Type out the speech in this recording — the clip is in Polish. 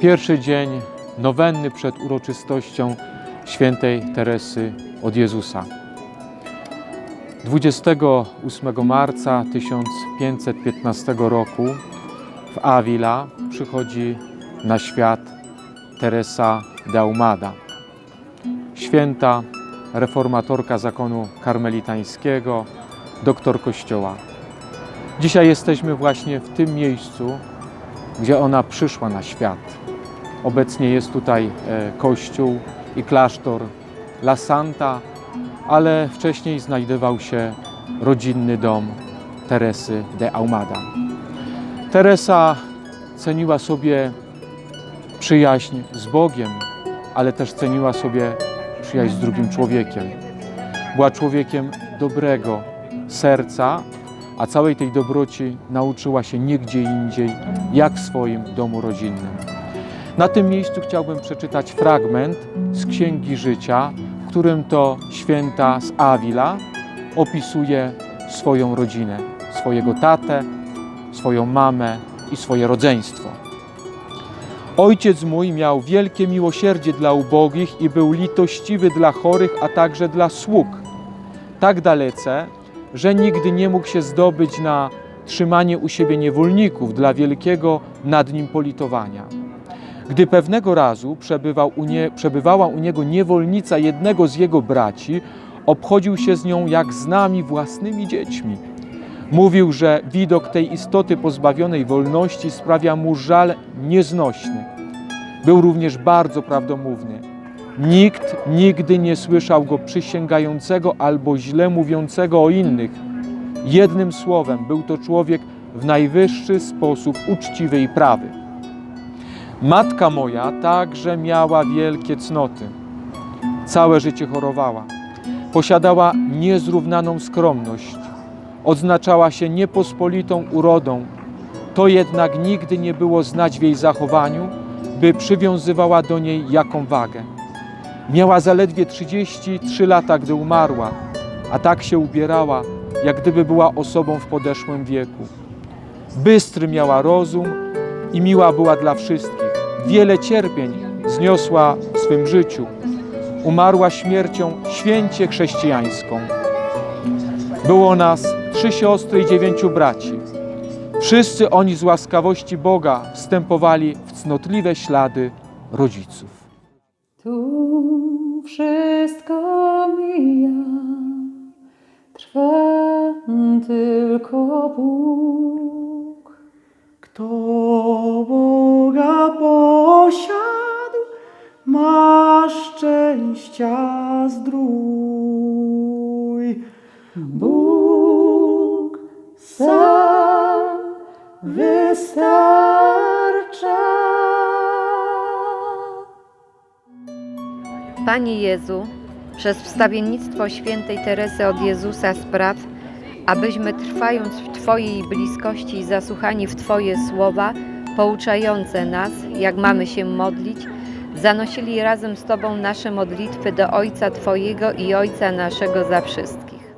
Pierwszy dzień nowenny przed uroczystością świętej Teresy od Jezusa. 28 marca 1515 roku w Avila przychodzi na świat Teresa de Ahumada. Święta reformatorka zakonu karmelitańskiego, doktor Kościoła. Dzisiaj jesteśmy właśnie w tym miejscu, gdzie ona przyszła na świat. Obecnie jest tutaj e, kościół i klasztor La Santa, ale wcześniej znajdował się rodzinny dom Teresy de Ahumada. Teresa ceniła sobie przyjaźń z Bogiem, ale też ceniła sobie przyjaźń z drugim człowiekiem. Była człowiekiem dobrego serca, a całej tej dobroci nauczyła się nigdzie indziej, jak w swoim domu rodzinnym. Na tym miejscu chciałbym przeczytać fragment z Księgi Życia, w którym to święta z Avila opisuje swoją rodzinę, swojego tatę, swoją mamę i swoje rodzeństwo. Ojciec mój miał wielkie miłosierdzie dla ubogich i był litościwy dla chorych, a także dla sług. Tak dalece, że nigdy nie mógł się zdobyć na trzymanie u siebie niewolników dla wielkiego nad nim politowania. Gdy pewnego razu przebywał u nie, przebywała u niego niewolnica jednego z jego braci, obchodził się z nią jak z nami własnymi dziećmi. Mówił, że widok tej istoty pozbawionej wolności sprawia mu żal nieznośny. Był również bardzo prawdomówny. Nikt nigdy nie słyszał go przysięgającego albo źle mówiącego o innych. Jednym słowem, był to człowiek w najwyższy sposób uczciwy i prawy. Matka moja także miała wielkie cnoty. Całe życie chorowała. Posiadała niezrównaną skromność. Odznaczała się niepospolitą urodą. To jednak nigdy nie było znać w jej zachowaniu, by przywiązywała do niej jaką wagę. Miała zaledwie 33 lata, gdy umarła, a tak się ubierała, jak gdyby była osobą w podeszłym wieku. Bystry miała rozum i miła była dla wszystkich. Wiele cierpień zniosła w swym życiu. Umarła śmiercią święcie chrześcijańską. Było nas trzy siostry i dziewięciu braci. Wszyscy oni z łaskawości Boga wstępowali w cnotliwe ślady rodziców. Tu wszystko mija, trwa tylko Bóg. Kto Boga szczęścia zdrój. Bóg sam wystarcza. Panie Jezu, przez wstawiennictwo świętej Teresy od Jezusa spraw, abyśmy trwając w Twojej bliskości i zasłuchani w Twoje słowa, pouczające nas, jak mamy się modlić, zanosili razem z Tobą nasze modlitwy do Ojca Twojego i Ojca naszego za wszystkich.